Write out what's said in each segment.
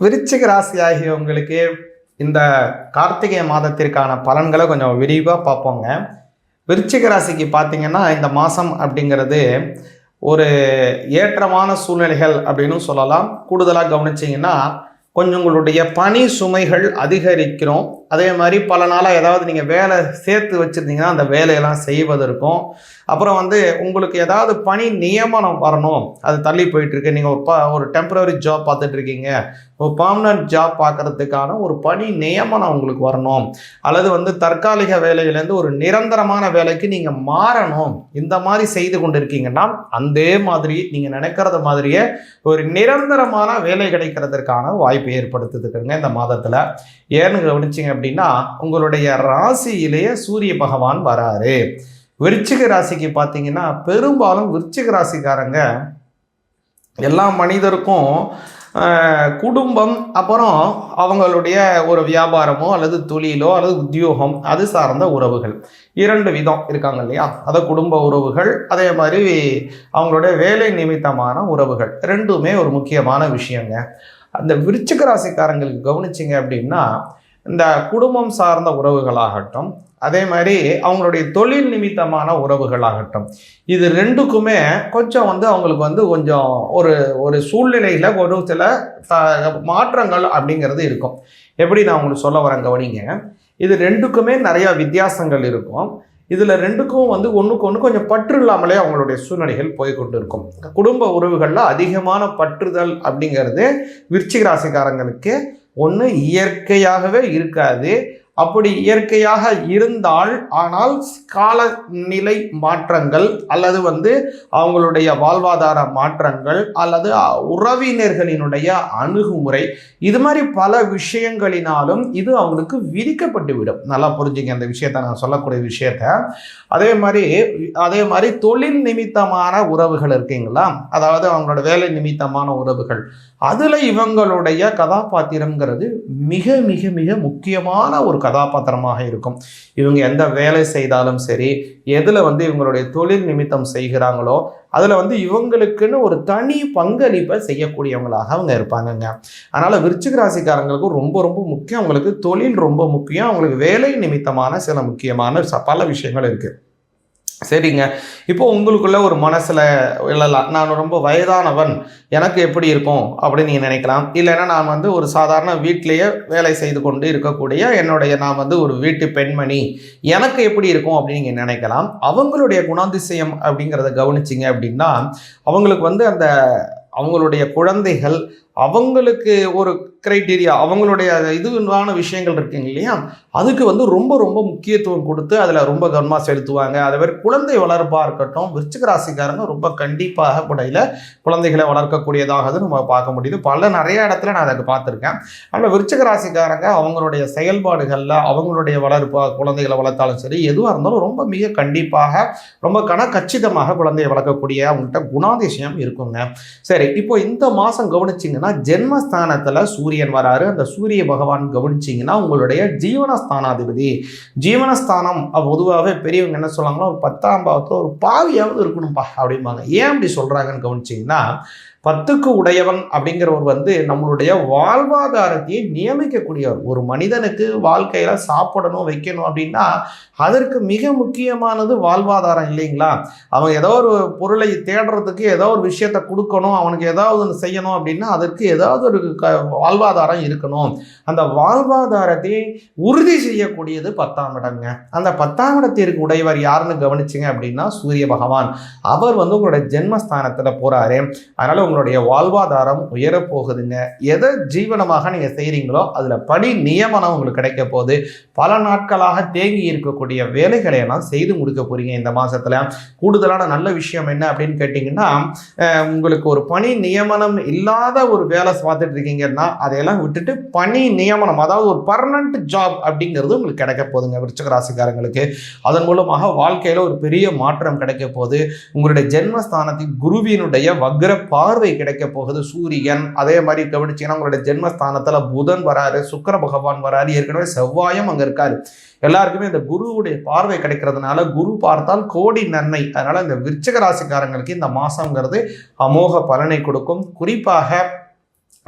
விருச்சிக ராசி ஆகியவங்களுக்கு இந்த கார்த்திகை மாதத்திற்கான பலன்களை கொஞ்சம் விரிவாக பார்ப்போங்க. விருச்சிக ராசிக்கு பார்த்தீங்கன்னா இந்த மாதம் அப்படிங்கிறது ஒரு ஏற்றமான சூழ்நிலைகள் அப்படின்னு சொல்லலாம். கூடுதலாக கவனிச்சிங்கன்னா கொஞ்சம் உங்களுடைய பணி சுமைகள் அதிகரிக்கிறோம். அதே மாதிரி பல நாளாக ஏதாவது நீங்கள் வேலை சேர்த்து வச்சுருந்தீங்கன்னா அந்த வேலையெல்லாம் செய்வதற்கும் அப்புறம் வந்து உங்களுக்கு ஏதாவது பணி நியமனம் வரணும். அது தள்ளி போயிட்டுருக்கு. நீங்கள் ஒரு ப ஒரு டெம்பரரி ஜாப் பார்த்துட்ருக்கீங்க ஒரு பர்மனன்ட் ஜாப் பார்க்குறதுக்கான ஒரு பணி நியமனம் உங்களுக்கு வரணும். அல்லது வந்து தற்காலிக வேலையிலேருந்து ஒரு நிரந்தரமான வேலைக்கு நீங்கள் மாறணும். இந்த மாதிரி செய்து கொண்டு இருக்கீங்கன்னா அதே மாதிரி நீங்கள் நினைக்கிறத மாதிரியே ஒரு நிரந்தரமான வேலை கிடைக்கிறதுக்கான வாய்ப்பு ஏற்படுத்திருக்குங்க இந்த மாதத்தில். ஏன்னு கவனிச்சிங்க அப்படின்னா உங்களுடைய ராசியிலேயே சூரிய பகவான் வராரு. விருச்சிக ராசிக்கு பார்த்தீங்கன்னா பெரும்பாலும் விருச்சிக ராசிக்காரங்க எல்லா மனிதருக்கும் குடும்பம் அப்புறம் அவங்களுடைய ஒரு வியாபாரமோ அல்லது தொழிலோ அல்லது உத்தியோகம் அது சார்ந்த உறவுகள். இரண்டு விதம் இருக்காங்க இல்லையா? அதை குடும்ப உறவுகள் அதே மாதிரி அவங்களுடைய வேலை நிமித்தமான உறவுகள். ரெண்டுமே ஒரு முக்கியமான விஷயங்க. அந்த விருச்சிக ராசிக்காரங்களுக்கு கவனிச்சிங்க அப்படின்னா இந்த குடும்பம் சார்ந்த உறவுகளாகட்டும் அதே மாதிரி அவங்களுடைய தொழில் நிமித்தமான உறவுகளாகட்டும் இது ரெண்டுக்குமே கொஞ்சம் வந்து அவங்களுக்கு வந்து கொஞ்சம் ஒரு ஒரு சூழ்நிலையில் ஒரு சில த- மாற்றங்கள் அப்படிங்கிறது இருக்கும். எப்படி நான் உங்களுக்கு சொல்ல வரேன் கவனிங்க. இது ரெண்டுக்குமே நிறையா வித்தியாசங்கள் இருக்கும். இதில் ரெண்டுக்கும் வந்து ஒன்றுக்கு ஒன்று கொஞ்சம் பற்று இல்லாமலே அவங்களுடைய சூழ்நிலைகள் போய் கொண்டு இருக்கும். குடும்ப உறவுகளில் அதிகமான பற்றுதல் அப்படிங்கிறது விருச்சிக ராசிக்காரங்களுக்கு ஒன்று இயற்கையாகவே இருக்காது. அப்படி இயற்கையாக இருந்தால் ஆனால் காலநிலை மாற்றங்கள் அல்லது வந்து அவங்களுடைய வாழ்வாதார மாற்றங்கள் அல்லது உறவினர்களினுடைய அணுகுமுறை இது மாதிரி பல விஷயங்களினாலும் இது அவங்களுக்கு விதிக்கப்பட்டுவிடும். நல்லா புரிஞ்சுங்க அந்த விஷயத்தை நான் சொல்லக்கூடிய விஷயத்த. அதே மாதிரி அதே மாதிரி தொழில் நிமித்தமான உறவுகள் இருக்கீங்களா? அதாவது அவங்களோட வேலை நிமித்தமான உறவுகள். அதில் இவங்களுடைய கதாபாத்திரங்கிறது மிக மிக மிக முக்கியமான ஒரு கதாபாத்திரமாக இருக்கும். இவங்க எந்த வேலை செய்தாலும் சரி எதில் வந்து இவங்களுடைய தொழில் நிமித்தம் செய்கிறாங்களோ அதில் வந்து இவங்களுக்குன்னு ஒரு தனி பங்களிப்பை செய்யக்கூடியவங்களாக அவங்க இருப்பாங்கங்க. அதனால் விருச்சிக ராசிக்காரங்களுக்கு ரொம்ப ரொம்ப முக்கியம். அவங்களுக்கு தொழில் ரொம்ப முக்கியம். அவங்களுக்கு வேலை நிமித்தமான சில முக்கியமான ச- பல விஷயங்கள் இருக்குது சரிங்க. இப்போ உங்களுக்குள்ள ஒரு மனசில் இல்லலாம் நான் ரொம்ப வயதானவன் எனக்கு எப்படி இருக்கும் அப்படின்னு நீங்கள் நினைக்கலாம். இல்லைன்னா நான் வந்து ஒரு சாதாரண வீட்டிலேயே வேலை செய்து கொண்டு இருக்கக்கூடிய என்னுடைய நான் வந்து ஒரு வீட்டு பெண்மணி எனக்கு எப்படி இருக்கும் அப்படின்னு நீங்கள் நினைக்கலாம். அவங்களுடைய குணாதிசயம் அப்படிங்கிறத கவனிச்சிங்க அப்படின்னா அவங்களுக்கு வந்து அந்த அவங்களுடைய குழந்தைகள் அவங்களுக்கு ஒரு க்ரைட்டீரியா அவங்களுடைய இதுவான விஷயங்கள் இருக்குங்க இல்லையா? அதுக்கு வந்து ரொம்ப ரொம்ப முக்கியத்துவம் கொடுத்து அதில் ரொம்ப கவனமாக செலுத்துவாங்க. அதே மாதிரி குழந்தை வளர்ப்பாக இருக்கட்டும் விருச்சிக ராசிக்காரங்க ரொம்ப கண்டிப்பாக முறையில் குழந்தைகளை வளர்க்கக்கூடியதாக நம்ம பார்க்க முடியுது. பல நிறைய இடத்துல நான் அதை பார்த்துருக்கேன். ஆனால் விருச்சிக ராசிக்காரங்க அவங்களுடைய செயல்பாடுகளில் அவங்களுடைய வளர்ப்பாக குழந்தைகளை வளர்த்தாலும் சரி எதுவாக இருந்தாலும் ரொம்ப மிக கண்டிப்பாக ரொம்ப கன கச்சிதமாக குழந்தையை வளர்க்கக்கூடிய அவங்கள்ட்ட குணாதிசயம் இருக்குங்க. சரி இப்போ இந்த மாதம் கவனிச்சிங்கன்னா ஜென்மஸ்தானத்தில் சூரியன் வராரு. அந்த சூரிய பகவான் கவனிச்சிங்கன்னா உங்களுடைய ஜீவனஸ்தானாதிபதி. ஜீவனஸ்தானம் பொதுவாகவே பெரியவங்க என்ன சொல்லாங்களோ ஒரு பத்தாம் பாவத்தில் ஒரு பாவியாவது இருக்கணும்ப்பா அப்படிம்பாங்க. ஏன் அப்படி சொல்கிறாங்கன்னு கவனிச்சிங்கன்னா பத்துக்கு உடையவன் அப்படிங்கிறவர் வந்து நம்மளுடைய வாழ்வாதாரத்தையே நியமிக்கக்கூடியவர். ஒரு மனிதனுக்கு வாழ்க்கையில் சாப்பிடணும் வைக்கணும் அப்படின்னா அதற்கு மிக முக்கியமானது வாழ்வாதாரம் இல்லைங்களா? அவன் ஏதோ ஒரு பொருளை தேடுறதுக்கு ஏதோ ஒரு விஷயத்தை கொடுக்கணும் அவனுக்கு ஏதாவது ஒன்று செய்யணும் அப்படின்னா அதற்கு ஏதாவது ஒரு க வாழ்வாதாரம் இருக்கணும். அந்த வாழ்வாதாரத்தை உறுதி செய்யக்கூடியது பத்தாம் இடங்க. அந்த பத்தாம் இடத்திற்கு உடையவர் யாருன்னு கவனிச்சிங்க அப்படின்னா சூரிய பகவான். அவர் வந்து உங்களுடைய ஜென்மஸ்தானத்தில் போகிறாரு அதனால் உங்களுடைய வாழ்வாதாரம் உயரப்போகுதுங்க எதை ஜீவனமாக நீங்கள் செய்கிறீங்களோ அதில் பணி நியமனம் உங்களுக்கு கிடைக்க போகுது. பல நாட்களாக தேங்கி இருக்கக்கூடிய வேலைகளை எல்லாம் செய்து முடிக்க போகிறீங்க இந்த மாதத்தில் கூடுதலான நல்ல விஷயம் என்ன அப்படின்னு கேட்டிங்கன்னா உங்களுக்கு ஒரு பணி நியமனம் இல்லாத ஒரு வேலை பார்த்துட்டு இருக்கீங்கன்னா அதையெல்லாம் விட்டுட்டு பணி நியமனம் அதாவது ஒரு பர்மனண்ட் ஜாப் அப்படிங்கிறது உங்களுக்கு கிடைக்க போகுதுங்க விருச்சக ராசிக்காரங்களுக்கு. அதன் மூலமாக வாழ்க்கையில் ஒரு பெரிய மாற்றம் கிடைக்க போகுது. உங்களுடைய ஜென்மஸ்தானத்தில் குருவினுடைய வக்ர பார்வை கிடைக்க போகுது சூரியன் அதே மாதிரி கவனிச்சிங்கன்னா உங்களோட ஜென்மஸ்தானத்துல புதன் வராரு சுக்கர பகவான் வராரு ஏற்கனவே செவ்வாயும் அங்க இருக்காரு. எல்லாருக்குமே இந்த குருவுடைய பார்வை கிடைக்கிறதுனால குரு பார்த்தால் கோடி நன்மை. அதனால இந்த விருச்சக ராசிக்காரங்களுக்கு இந்த மாசங்கிறது அமோக பலனை கொடுக்கும். குறிப்பாக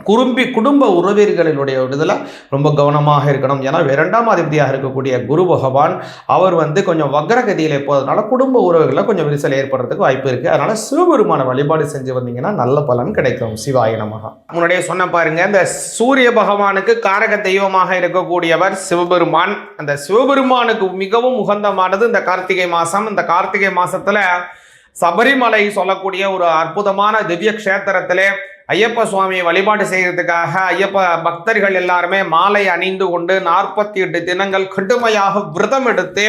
குறும்பி குடும்ப உறவினர்களுடைய இதில் ரொம்ப கவனமாக இருக்கணும். ஏன்னா இரண்டாம் அதிபதியாக இருக்கக்கூடிய குரு பகவான் அவர் வந்து கொஞ்சம் வக்ரகதியில் போகிறதுனால குடும்ப உறவுகளில் கொஞ்சம் விரிசல் ஏற்படுறதுக்கு வாய்ப்பு இருக்குது அதனால சிவபெருமான வழிபாடு செஞ்சு வந்தீங்கன்னா நல்ல பலன் கிடைக்கும். சிவாய நமகா முன்னாடியே சொன்ன பாருங்க இந்த சூரிய பகவானுக்கு காரக தெய்வமாக இருக்கக்கூடியவர் சிவபெருமான். அந்த சிவபெருமானுக்கு மிகவும் உகந்தமானது இந்த கார்த்திகை மாதம் இந்த கார்த்திகை மாதத்தில் சபரிமலை சொல்லக்கூடிய ஒரு அற்புதமான திவ்ய க்ஷேத்திரத்திலே ஐயப்ப சுவாமியை வழிபாடு செய்கிறதுக்காக ஐயப்ப பக்தர்கள் எல்லாருமே மாலை அணிந்து கொண்டு நாற்பத்தி எட்டு தினங்கள் கடுமையாக விரதம் எடுத்து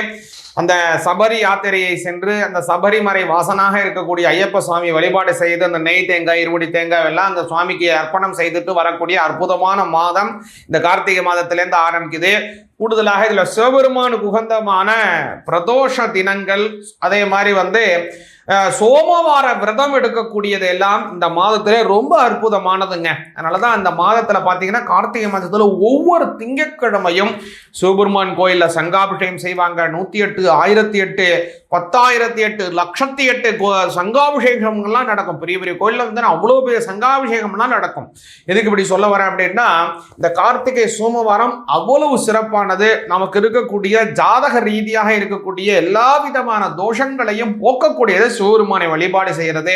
அந்த சபரி யாத்திரையை சென்று அந்த சபரிமலை வாசனாக இருக்கக்கூடிய ஐயப்ப சுவாமி வழிபாடு செய்து அந்த நெய் தேங்காய் இருமுடி தேங்காய் எல்லாம் அந்த சுவாமிக்கு அர்ப்பணம் செய்துட்டு வரக்கூடிய அற்புதமான மாதம் இந்த கார்த்திகை மாதத்திலேருந்து ஆரம்பிக்குது. கூடுதலாக இதில் சிவபெருமானுக்கு உகந்தமான பிரதோஷ தினங்கள் அதே மாதிரி வந்து சோமவார விரதம் எடுக்கக்கூடியது எல்லாம் இந்த மாதத்திலே ரொம்ப அற்புதமானதுங்க. அதனால தான் அந்த மாதத்தில் பார்த்தீங்கன்னா கார்த்திகை மாதத்தில் ஒவ்வொரு திங்கட்கிழமையும் சிவபெருமான் கோயிலில் சங்காபிஷேகம் செய்வாங்க. நூற்றி எட்டு ஆயிரத்தி எட்டு பத்தாயிரத்தி எட்டு லட்சத்தி எட்டு கோ- சங்காபிஷேகம்லாம் நடக்கும். பெரிய பெரிய கோயிலில் வந்து அவ்வளோ பெரிய சங்காபிஷேகம்லாம் நடக்கும். எதுக்கு இப்படி சொல்ல வரேன் அப்படின்னா இந்த கார்த்திகை சோமவாரம் அவ்வளவு சிறப்பான ஆனது நமக்கு இருக்கக்கூடிய ஜாதக ரீதியாக இருக்கக்கூடிய எல்லா விதமான தோஷங்களையும் போக்கக்கூடியது சிவபெருமானை வழிபாடு செய்கிறது.